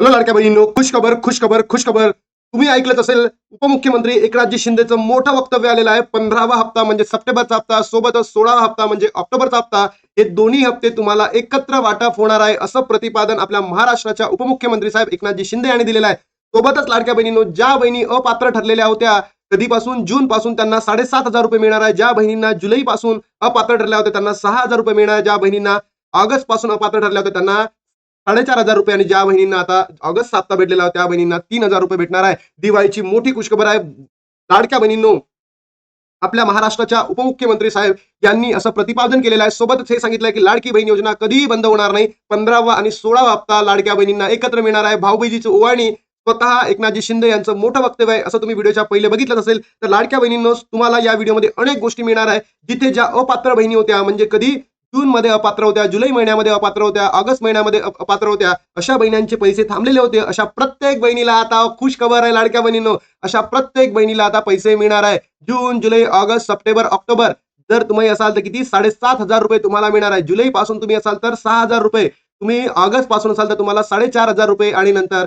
Hello लाडक्या बहिणींनो खुश खबर खुश खबर खुश खबर तुम्ही ऐकलंच असेल उपमुख्यमंत्री एकनाथजी शिंदेचं मोठं वक्तव्य आलेलं आहे. पंधरावा हप्ता म्हणजे सप्टेंबरचा हप्ता सोबतच सोळावा हप्ता म्हणजे ऑक्टोबरचा हप्ता. हे दोन्ही हप्ते तुम्हाला एकत्र वाटप होणार आहे असं प्रतिपादन आपल्या महाराष्ट्राच्या उपमुख्यमंत्री साहेब एकनाथजी शिंदे यांनी दिलेलं आहे. सोबतच लाडक्या बहिणींनो ज्या बहिणी अपात्र ठरलेल्या होत्या कधीपासून? जून पासून त्यांना साडेसात हजार रुपये मिळणार आहे. ज्या बहिणींना जुलै पासून अपात्र ठरल्या होत्या त्यांना सहा हजार रुपये मिळणार आहे. ज्या बहिणींना ऑगस्टपासून अपात्र ठरल्या होत्या त्यांना साडेचार हजार रुपये आणि ज्या बहिणींना आता ऑगस्ट हप्ता भेटलेला त्या बहिणींना तीन हजार रुपये भेटणार आहे. दिवाळीची मोठी खुशखबर आहे. लाडक्या बहिणींनो आपल्या महाराष्ट्राच्या उपमुख्यमंत्री साहेब यांनी असं प्रतिपादन केलेलं आहे. सोबतच हे सांगितलंय की लाडकी बहीण योजना कधीही बंद होणार नाही. पंधरावा आणि सोळावा हप्ता लाडक्या बहिणींना एकत्र मिळणार आहे. भाऊबीजीची ओवाळणी स्वतः एकनाथजी शिंदे यांचं मोठं वक्तव्य आहे असं तुम्ही व्हिडिओच्या पहिले बघितलं असेल तर लाडक्या बहिणींनो तुम्हाला या व्हिडिओमध्ये अनेक गोष्टी मिळणार आहे. जिथे ज्या अपात्र बहिणी होत्या म्हणजे कधी जून मध्ये अपात्र होत्या जुलै महिन्यामध्ये अपात्र होत्या ऑगस्ट महिन्यामध्ये अपात्र होत्या अशा बहिण्यांचे पैसे थांबलेले होते. अशा प्रत्येक बहिणीला आता खुश खबर आहे लाडक्या बहिणीनो. अशा प्रत्येक बहिणीला आता पैसे मिळणार आहे. जून जुलै ऑगस्ट सप्टेंबर ऑक्टोबर. जर तुम्ही असाल तर किती? साडेसात हजार रुपये तुम्हाला मिळणार आहे. जुलै पासून तुम्ही असाल तर सहा हजार रुपये. तुम्ही ऑगस्टपासून असाल तर तुम्हाला साडेचार हजार रुपये आणि नंतर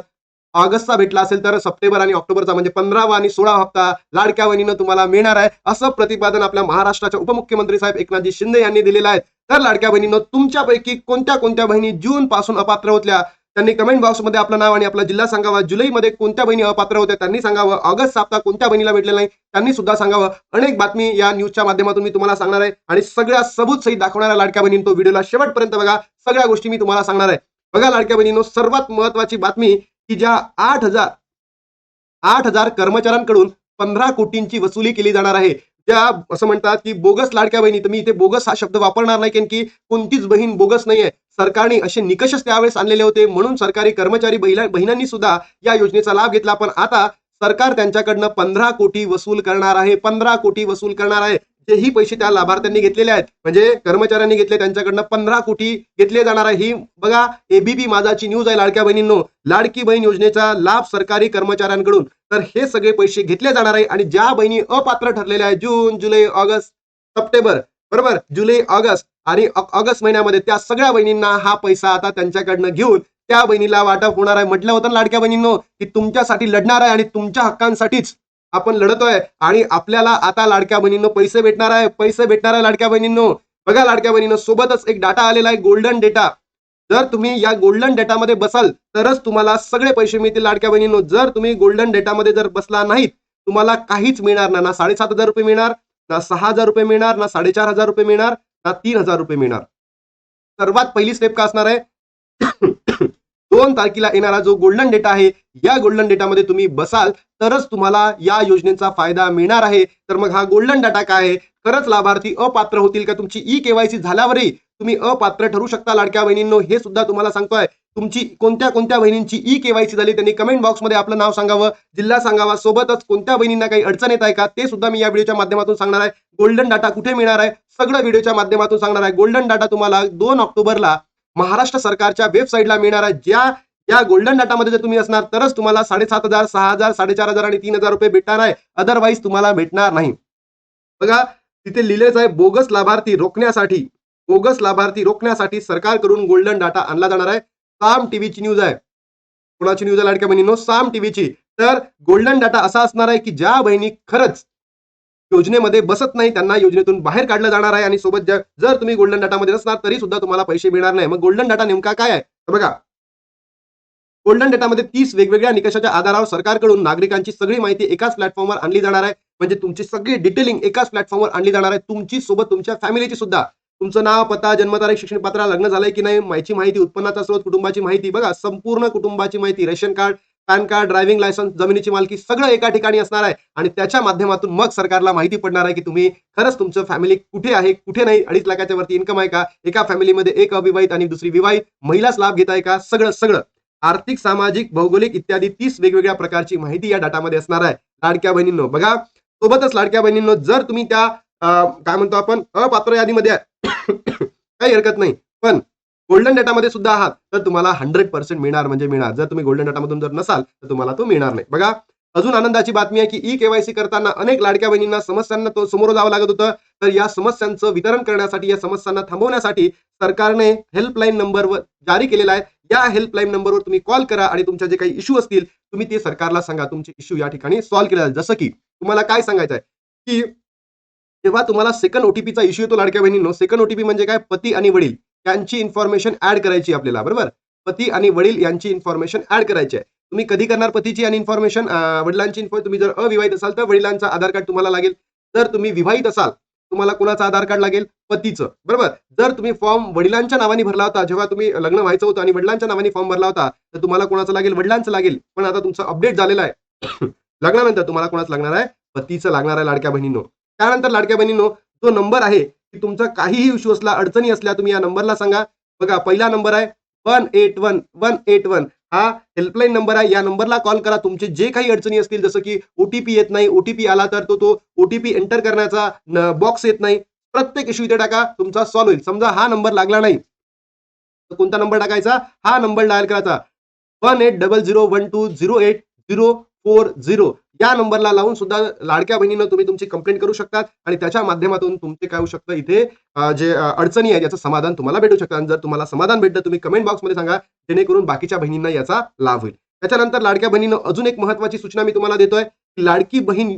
ऑगस्टचा भेटला असेल तर सप्टेंबर आणि ऑक्टोबरचा म्हणजे पंधरावा आणि सोळा हप्ता लाडक्या बहिणीनं तुम्हाला मिळणार आहे. असं प्रतिपादन आपल्या महाराष्ट्राच्या उपमुख्यमंत्री साहेब एकनाथजी शिंदे यांनी दिलेलं आहे. तर लाडक्या बहिणीनं तुमच्यापैकी कोणत्या कोणत्या बहिणी जून पासून अपात्र होत्या त्यांनी कमेंट बॉक्समध्ये आपलं नाव आणि आपला जिल्हा सांगावा. जुलैमध्ये कोणत्या बहिणी अपात्र होत्या त्यांनी सांगावं. ऑगस्ट हप्ता कोणत्या बहिणीला भेटलेला नाही त्यांनी सुद्धा सांगावं. अनेक बातमी या न्यूजच्या माध्यमातून मी तुम्हाला सांगणार आहे. आणि सगळ्या सबूत सहित दाखवणाऱ्या लाडक्या बहिणी तो व्हिडिओला शेवटपर्यंत बघा. सगळ्या गोष्टी मी तुम्हाला सांगणार आहे. बघा लाडक्या बहिणीनो सर्वात महत्वाची बातमी की ज्या आठ हजार आठ हजार कर्मचाऱ्यांकडून पंधरा कोटींची वसुली केली जाणार आहे. त्या असं म्हणतात की बोगस लाडक्या बहिणी तर मी इथे बोगस हा शब्द वापरणार नाही कारण की कोणतीच बहीण बोगस नाहीये. सरकारने असे निकषच त्यावेळेस आणलेले होते. म्हणून सरकारी कर्मचारी बहिणांनी सुद्धा या योजनेचा लाभ घेतला. पण आता सरकार त्यांच्याकडनं पंधरा कोटी वसूल करणार आहे. पंधरा कोटी वसूल करणार आहे. जेही पैसे त्या लाभार्थ्यांनी घेतलेले आहेत म्हणजे कर्मचाऱ्यांनी घेतले त्यांच्याकडनं पंधरा कोटी घेतले जाणार आहे. ही बघा एबीपी माझाची न्यूज आहे लाडक्या बहिणींनो. लाडकी बहीण योजनेचा लाभ सरकारी कर्मचाऱ्यांकडून. तर हे सगळे पैसे घेतले जाणार आहे आणि ज्या बहिणी अपात्र ठरलेल्या आहेत जून जुलै ऑगस्ट सप्टेंबर बरोबर? जुलै ऑगस्ट आणि ऑगस्ट महिन्यामध्ये त्या सगळ्या बहिणींना हा पैसा आता त्यांच्याकडनं घेऊन त्या बहिणीला वाटप होणार आहे. म्हटलं होतं लाडक्या बहिणींनो की तुमच्यासाठी लढणार आहे आणि तुमच्या हक्कांसाठीच आपण लढतोय आणि आपल्याला आता लाडक्या बहिणींनो पैसे भेटणार आहे पैसे भेटणार आहे लाडक्या बहिणींनो. बघा लाडक्या बहिणींनो सोबतच एक डाटा आलेला आहे गोल्डन डेटा जर तुम्ही या गोल्डन डेटामध्ये बसाल तरच तुम्हाला सगळे पैसे मिळतील लाडक्या बहिणींनो. जर तुम्ही गोल्डन डेटामध्ये जर बसला नाहीत तुम्हाला काहीच मिळणार ना ना साडेसात हजार रुपये मिळणार ना सहा हजार रुपये मिळणार ना साडेचार हजार रुपये मिळणार ना तीन हजार रुपये मिळणार. सर्वात पहिली स्टेप का असणार आहे? दोन तारखेला येणारा जो गोल्डन डेटा आहे या गोल्डन डेटामध्ये तुम्ही बसाल तरच तुम्हाला या योजनेचा फायदा मिळणार आहे. तर मग हा गोल्डन डाटा काय आहे? खरंच लाभार्थी अपात्र होतील का तुमची ई केवायसी झाल्यावरही तुम्ही अपात्र ठरू शकता लाडक्या बहिणींनो? हे सुद्धा तुम्हाला सांगतोय. तुमची कोणत्या कोणत्या बहिणींची ई केवायसी झाली त्यांनी कमेंट बॉक्समध्ये आपलं नाव सांगावं जिल्हा सांगावा सोबतच कोणत्या बहिणींना काही अडचण येत आहे का? ते सुद्धा मी या व्हिडिओच्या माध्यमातून सांगणार आहे. गोल्डन डाटा कुठे मिळणार आहे? सगळं व्हिडिओच्या माध्यमातून सांगणार आहे. गोल्डन डाटा तुम्हाला दोन ऑक्टोबरला महाराष्ट्र सरकारच्या वेबसाईटला मिळणार आहे. ज्या या गोल्डन डाटामध्ये जर तुम्ही असणार तरच तुम्हाला साडेसात हजार सहा हजार साडेचार हजार आणि तीन हजार रुपये भेटणार आहे. अदरवाईज तुम्हाला भेटणार नाही. बघा तिथे लिहिलेच आहे बोगस लाभार्थी रोखण्यासाठी बोगस लाभार्थी रोखण्यासाठी सरकारकडून गोल्डन डाटा आणला जाणार आहे. साम टीव्हीची न्यूज आहे. कोणाची न्यूज आहे लाडक्या बहिणीनो? साम टीव्हीची. तर गोल्डन डाटा असा असणार आहे की ज्या बहिणी खरंच योजनेमध्ये बसत नाही त्यांना योजनेतून बाहेर काढलं जाणार आहे आणि सोबत जर तुम्ही गोल्डन डाटामध्ये नसणार तरी सुद्धा तुम्हाला पैसे मिळणार नाही. मग गोल्डन डाटा नेमका काय आहे? तर बघा गोल्डन डेटामध्ये तीस वेगवेगळ्या निकषाच्या आधारावर सरकारकडून नागरिकांची सगळी माहिती एकाच प्लॅटफॉर्मवर आणली जाणार आहे. म्हणजे तुमची सगळी डिटेलिंग एकाच प्लॅटफॉर्मवर आणली जाणार आहे. तुमची सोबत तुमच्या फॅमिलीची सुद्धा. तुमचं नाव पत्ता जन्मतारीख शिक्षण पात्र लग्न झालंय की नाही माहिती माहिती उत्पन्नाचा स्रोत कुटुंबाची माहिती बघा संपूर्ण कुटुंबाची माहिती ration card pan card driving licence जमिनीची मालकी सगळं एका ठिकाणी असणार आहे. आणि त्याच्या माध्यमातून मग सरकारला माहिती पडणार आहे की तुम्ही खरंच तुमचं फॅमिली कुठे आहे कुठे नाही अडीच लाखाच्या वरती इन्कम आहे का? एका फॅमिलीमध्ये एक अविवाहित आणि दुसरी विवाहित महिलाच लाभ घेत आहे का? सगळं सगळं. आर्थिक सामाजिक भौगोलिक इत्यादी तीस वेगवेगळ्या प्रकारची माहिती या डाटामध्ये असणार आहे. लाडक्या बहिणींनो बघा सोबतच लाडक्या बहिणींनो जर तुम्ही त्या काय म्हणतो आपण अपात्र यादीमध्ये काही हरकत नाही. पण गोल्डन डेटामध्ये सुद्धा आहात तर तुम्हाला हंड्रेड पर्सेंट मिळणार म्हणजे मिळणार. जर तुम्ही गोल्डन डेटामधून जर नसाल तर तुम्हाला तो मिळणार नाही. बघा अजून आनंदाची बातमी आहे की ई केवायसी करताना अनेक लाडक्या बहिणींना समस्यांना तो समोर जावं लागत होतं. तर या समस्यांचं वितरण करण्यासाठी या समस्यांना थांबवण्यासाठी सरकारने हेल्पलाईन नंबर जारी केलेला आहे. या हेल्पलाईन नंबरवर तुम्ही कॉल करा आणि तुमच्या जे काही इश्यू असतील तुम्ही ते सरकारला सांगा. तुमचे इश्यू या ठिकाणी सॉल्व्ह केले जाईल जसं की तुम्हाला काय सांगायचं आहे? की जेव्हा तुम्हाला सेकंड ओटीपीचा इश्यू येतो लाडक्या बहिणींनो सेकंड ओटीपी म्हणजे काय? पती आणि वडील. यांची इन्फॉर्मेशन ऍड करायची आपल्याला बरोबर? पती आणि वडील यांची इन्फॉर्मेशन ऍड करायची आहे. तुम्ही कधी करणार पतीची आणि इन्फॉर्मेशन वडिलांची इन्फॉर्म तुम्ही जर अविवाहित असाल तर वडिलांचा आधार कार्ड तुम्हाला लागेल. जर तुम्ही विवाहित असाल तुम्हाला कोणाचं आधार कार्ड लागेल? पतीचं बरोबर? जर तुम्ही फॉर्म वडिलांच्या नावाने भरला होता जेव्हा तुम्ही लग्न व्हायचं होतं आणि वडिलांच्या नावाने फॉर्म भरला होता तर तुम्हाला कोणाचं लागेल? वडिलांचं लागेल. पण आता तुमचं अपडेट झालेलं आहे. लग्नानंतर तुम्हाला कोणाचं लागणार आहे? पतीचं लागणार आहे लाडक्या बहिणींनो. त्यानंतर लाडक्या बहिणींनो जो नंबर आहे तुमचा काहीही इश्यू असला अडचणी असल्या तुम्ही या नंबरला सांगा. बघा पहिला नंबर आहे one eight one one eight one हा हेल्पलाईन नंबर आहे. या नंबरला कॉल करा. तुमचे जे काही अडचणी असतील जसं की ओटीपी येत नाही ओटीपी आला तर तो तो ओटीपी एंटर करण्याचा बॉक्स येत नाही. प्रत्येक इश्यू इथे टाका. तुमचा सॉल्व्ह होईल. समजा हा नंबर लागला नाही. तर कोणता नंबर टाकायचा? हा नंबर डायल करायचा. One eight double zero one two zero eight zero four zero या नंबरला लावून सुद्धा लाडक्या बहिणीनं तुम्ही तुमची कंप्लेंट करू शकतात आणि त्याच्या माध्यमातून तुमचे काय होऊ शकतं? इथे जे अडचणी आहेत याचं समाधान तुम्हाला भेटू शकतं. आणि जर तुम्हाला समाधान भेटलं तुम्ही कमेंट बॉक्समध्ये सांगा जेणेकरून बाकीच्या बहिणींना याचा लाभ होईल. त्याच्यानंतर लाडक्या बहिणीनं अजून एक महत्वाची सूचना मी तुम्हाला देतोय लाडकी बहीण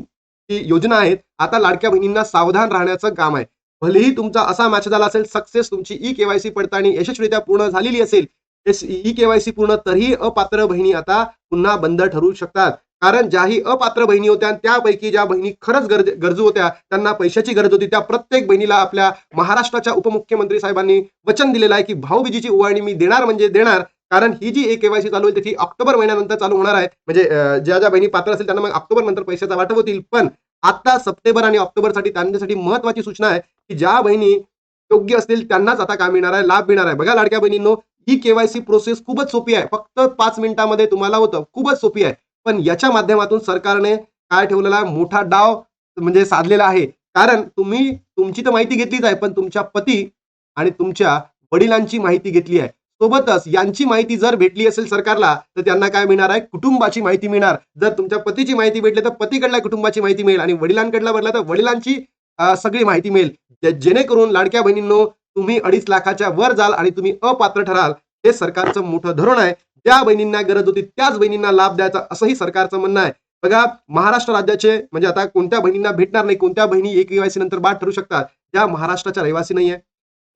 ही योजना आहेत आता लाडक्या बहिणींना सावधान राहण्याचं काम आहे. भलेही तुमचा असा मॅच झाला असेल सक्सेस तुमची ई केवायसी पडताळणी यशस्वीरित्या पूर्ण झालेली असेल ई केवायसी पूर्ण तरीही अपात्र बहिणी आता पुन्हा बंद ठरू शकतात. कारण ज्याही अपात्र बहिणी होत्या त्यापैकी ज्या बहिणी खरंच गरज गरजू होत्या त्यांना पैशाची गरज होती. त्या प्रत्येक बहिणीला आपल्या महाराष्ट्राच्या उपमुख्यमंत्री साहेबांनी वचन दिलेलं आहे की भाऊबीजीची ओवाळणी मी देणार म्हणजे देणार कारण ही जी ए केवायसी चालू होईल ती ऑक्टोबर महिन्यानंतर चालू होणार आहे. म्हणजे ज्या ज्या बहिणी पात्र असेल त्यांना मग ऑक्टोबर नंतर पैशाचा वाटप होतील. पण आता सप्टेंबर आणि ऑक्टोबरसाठी त्यांच्यासाठी महत्वाची सूचना आहे की ज्या बहिणी योग्य असतील त्यांनाच आता काम मिळणार आहे लाभ मिळणार आहे. बघा लाडक्या बहिणींनो ही केवायसी प्रोसेस खूपच सोपी आहे. फक्त पाच मिनिटामध्ये तुम्हाला होतं. खूपच सोपी आहे. पण याच्या माध्यमातून सरकारने काय ठेवलेला आहे? मोठा डाव म्हणजे साधलेला आहे. कारण तुम्ही तुमची तर माहिती घेतलीच आहे पण तुमच्या पती आणि तुमच्या वडिलांची माहिती घेतली आहे. सोबतच यांची माहिती जर भेटली असेल सरकारला तर त्यांना काय मिळणार आहे? कुटुंबाची माहिती मिळणार. जर तुमच्या पतीची माहिती भेटली तर पतीकडल्या कुटुंबाची माहिती मिळेल आणि वडिलांकडला भरला तर वडिलांची सगळी माहिती मिळेल. जेणेकरून लाडक्या बहिणींनो तुम्ही अडीच लाखाच्या वर जाल आणि तुम्ही अपात्र ठराल. हे सरकारचं मोठं धोरण आहे. ज्या बहिणींना गरज होती त्याच बहिणींना लाभ द्यायचा असंही सरकारचं म्हणणं आहे. बघा महाराष्ट्र राज्याचे म्हणजे आता कोणत्या बहिणींना भेटणार नाही कोणत्या बहिणी एक केवायसी नंतर बाद ठरू शकतात ज्या महाराष्ट्राच्या रहिवासी नाही आहे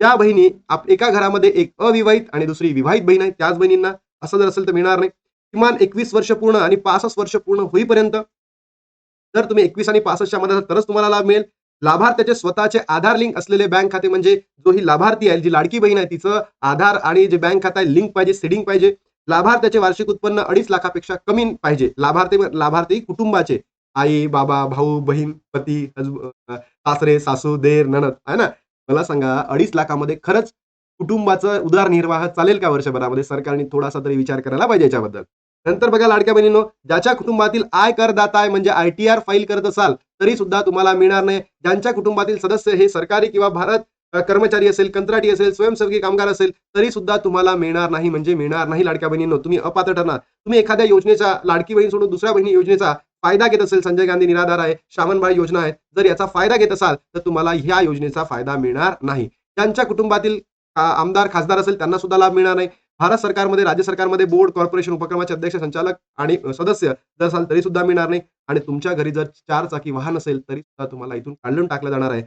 त्या बहिणी आप एका घरामध्ये एक अविवाहित आणि दुसरी विवाहित बहीण आहे त्याच बहिणींना असं जर असेल तर मिळणार नाही. किमान एकवीस वर्ष पूर्ण आणि पासष्ट वर्ष पूर्ण होईपर्यंत जर तुम्ही एकवीस आणि पासष्टच्या मध्ये तरच तुम्हाला लाभ मिळेल. लाभार्थ्याचे स्वतःचे आधार लिंक असलेले बँक खाते म्हणजे जो ही लाभार्थी आहे जी लाडकी बहीण आहे तिचं आधार आणि जे बँक खातं आहे लिंक पाहिजे सेडिंग पाहिजे. लाभार्थ्याचे वार्षिक उत्पन्न अडीच लाखापेक्षा कमी पाहिजे. लाभार्थी लाभार्थी कुटुंबाचे. आई बाबा भाऊ बहीण पती हजब- सासरे सासू देर नणद आहे ना? मला सांगा अडीच लाखामध्ये खरंच कुटुंबाचा उदरनिर्वाह चालेल का वर्षभरामध्ये? सरकारने थोडासा तरी विचार करायला पाहिजे याच्याबद्दल. नंतर बघा लाडक्या बहिणीनो ज्याच्या कुटुंबातील आय करदाता आहे म्हणजे आय टी आर फाईल करत असाल तरी सुद्धा तुम्हाला मिळणार नाही. ज्यांच्या कुटुंबातील सदस्य हे सरकारी किंवा भारत कर्मचारी असेल कंत्राटी असेल स्वयंसेवकी कामगार असेल तरी सुद्धा तुम्हाला मिळणार नाही. म्हणजे मिळणार नाही लाडक्या बहिणींनो. तुम्ही अपात्र ठरणार. तुम्ही एखाद्या योजनेचा लाडकी बहीण सोडून दुसऱ्या बहिणी योजनेचा फायदा घेत असेल संजय गांधी निराधार आहे श्रावणबाळ योजना आहे जर याचा फायदा घेत असाल तर तुम्हाला ह्या योजनेचा फायदा मिळणार नाही. त्यांच्या कुटुंबातील आमदार खासदार असेल त्यांना सुद्धा लाभ मिळणार नाही. भारत सरकारमध्ये राज्य सरकारमध्ये बोर्ड कॉर्पोरेशन उपक्रमाचे अध्यक्ष संचालक आणि सदस्य जर असाल तरी सुद्धा मिळणार नाही. आणि तुमच्या घरी जर चार चाकी वाहन असेल तरी सुद्धा तुम्हाला इथून काढून टाकलं जाणार आहे.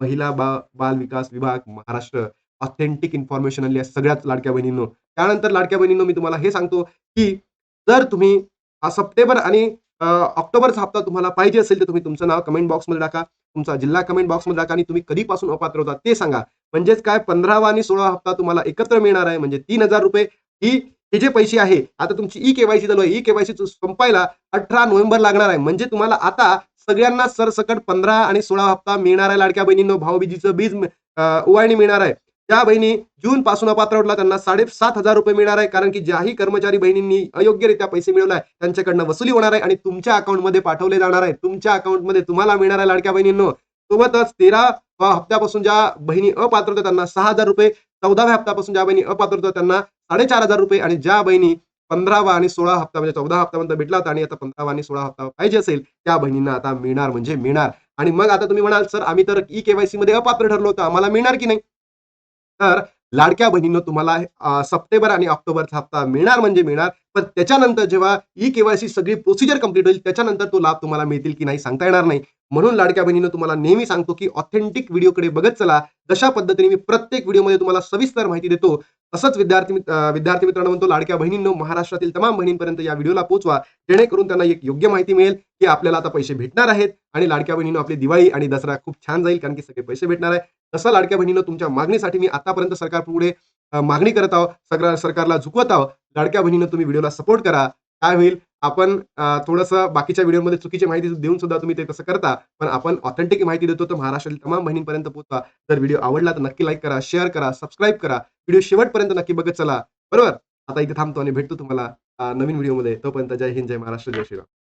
महिला बा बाल विकास विभाग महाराष्ट्र ऑथेंटिक इन्फॉर्मेशन आली आहे सगळ्याच लाडक्या बहिणींनो. त्यानंतर लाडक्या बहिणींनो मी तुम्हाला हे सांगतो की जर तुम्ही हा सप्टेंबर आणि ऑक्टोबरचा हप्ता तुम्हाला पाहिजे असेल तर तुम्ही तुमचं नाव कमेंट बॉक्समध्ये टाका तुमचा जिल्हा कमेंट बॉक्समध्ये टाका आणि तुम्ही कधीपासून अपात्र होता ते सांगा. म्हणजेच काय पंधरावा आणि सोळा हप्ता तुम्हाला एकत्र मिळणार आहे म्हणजे तीन हजार रुपये. ही हे जे पैसे आहे आता तुमची ई केवायसी चालू आहे. ई केवायसी संपायला अठरा नोव्हेंबर लागणार आहे. म्हणजे तुम्हाला आता सगळ्यांना सरसकट पंधरा आणि सोळा हप्ता मिळणार आहे. लाडक्या बहिणींनो भाऊबीजीचं बीज अं, ओवाळणी मिळणार आहे. त्या बहिणी जून पासून अपात्र उठला त्यांना साडेसात हजार रुपये मिळणार आहे. कारण की ज्याही कर्मचारी बहिणींनी अयोग्यरित्या पैसे मिळवलाय त्यांच्याकडनं वसुली होणार आहे आणि तुमच्या अकाउंटमध्ये पाठवले जाणार आहे. तुमच्या अकाउंटमध्ये तुम्हाला मिळणार आहे लाडक्या बहिणींनो. सोबतच तेरा हप्त्यापासून ज्या बहिणी अपात्र होत्या त्यांना सहा हजार रुपये. चौदाव्या हप्त्यापासून ज्या बहिणी अपात्र होत्या त्यांना साडेचार हजार रुपये. आणि ज्या बहिणी पंधरावा आणि सोळा हप्ता म्हणजे चौदा हप्त्यापर्यंत भेटला होता आणि आता पंधरावा आणि सोळा हप्ता पाहिजे असेल त्या बहिणींना आता मिळणार म्हणजे मिळणार. आणि मग आता तुम्ही म्हणाल सर आम्ही तर ई केवायसी मध्ये अपात्र ठरलो होतो आम्हाला मिळणार की नाही? तर लाडक्या बहिणीनं तुम्हाला सप्टेंबर आणि ऑक्टोबरचा हप्ता मिळणार म्हणजे मिळणार पण त्याच्यानंतर जेव्हा ई केवायसी सगळी प्रोसिजर कंप्लीट होईल त्याच्यानंतर तो लाभ तुम्हाला मिळतील की नाही सांगता येणार नाही. म्हणून लाडक्या बहिणीनं तुम्हाला नेहमी सांगतो की ऑथेंटिक व्हिडिओकडे बघत चला. जशा पद्धतीने मी प्रत्येक व्हिडिओमध्ये तुम्हाला सविस्तर माहिती देतो. तसंच विद्यार्थी विद्यार्थी मित्रांनो म्हणतो लाडक्या बहिणींनो महाराष्ट्रातील तमाम बहिणींपर्यंत या व्हिडिओला पोहोचवा. जेणेकरून त्यांना एक योग्य माहिती मिळेल की आपल्याला आता पैसे भेटणार आहेत आणि लाडक्या बहिणीनं आपली दिवाळी आणि दसरा खूप छान जाईल कारण की सगळे पैसे भेटणार आहे. तसं लाडक्या बहिणीनं तुमच्या मागणीसाठी मी आतापर्यंत सरकार पुढे मागणी करत आहोत सरकारला झुकवत आहोत. लाडक्या बहिणीनं तुम्ही व्हिडिओला सपोर्ट करा. काय होईल? आपण थोडंसं बाकीच्या व्हिडिओमध्ये चुकीची माहिती देऊन सुद्धा तुम्ही ते तसं करता पण आपण ऑथेंटिक माहिती देतो तर महाराष्ट्रातील तमाम बहिणींपर्यंत पोहोचवा. जर व्हिडिओ आवडला तर नक्की लाईक करा शेअर करा सबस्क्राईब करा. व्हिडिओ शेवटपर्यंत नक्की बघत चला. बरोबर? आता इथे थांबतो आणि भेटतो तुम्हाला नवीन व्हिडिओमध्ये. तोपर्यंत जय हिंद जय महाराष्ट्र जय श्रीराम.